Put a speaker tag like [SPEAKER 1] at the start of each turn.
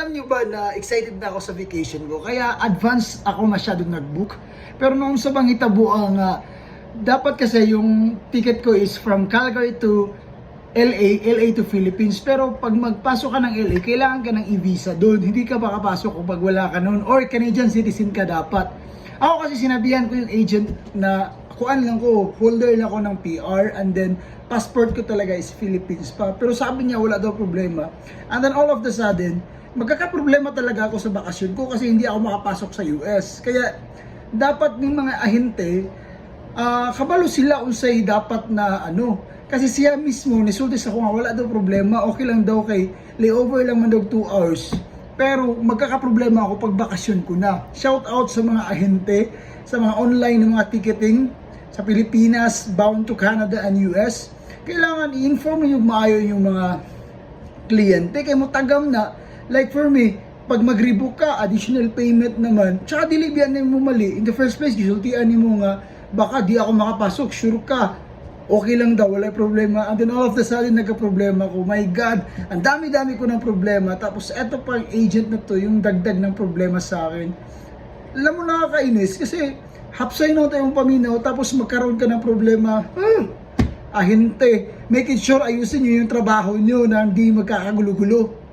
[SPEAKER 1] alam niyo ba na excited na ako sa vacation ko. Kaya advance ako masyado nag-book. Pero nung sa bangitabo ang ah, dapat kasi yung ticket ko is from Calgary to LA, LA to Philippines. Pero pag magpasok ka ng LA, kailangan ka ng e-visa doon. Hindi ka makapasok kung pag wala ka noon. Or Canadian citizen ka dapat. Ako kasi sinabihan ko yung agent na kuan lang ko, holder lang ako ng PR and then passport ko talaga is Philippines pa. Pero sabi niya wala daw problema. And then all of the sudden, magkakaproblema talaga ako sa bakasyon ko kasi hindi ako makapasok sa US. Kaya dapat ng mga ahente, ah kabalo sila unsay dapat na ano. Kasi siya mismo, nisultis ako nga, wala daw problema, okay lang daw kay layover lang man daw 2 hours. Pero magkakaproblema ako pag bakasyon ko na. Shout out sa mga ahente, sa mga online ng mga ticketing sa Pilipinas, bound to Canada and US. Kailangan i-inform niyo maayo yung mga kliyente kay mo tagam na like for me pag mag-rebook ka additional payment naman. Tsaka dili biyan mo mali. In the first place gisultian nimo nga baka di ako makapasok sure ka. Okay lang daw wala problema. And then all of the sudden nagka-problema ko. My god ang dami-dami ko ng problema. Tapos eto pa yung agent na to yung dagdag ng problema sa akin. Alam mo nakakainis kasi hapsay na tayong paminaw tapos magkaroon ka ng problema. Hmm, ahente. Make it sure ayusin nyo yung trabaho nyo na hindi magkakagulo-gulo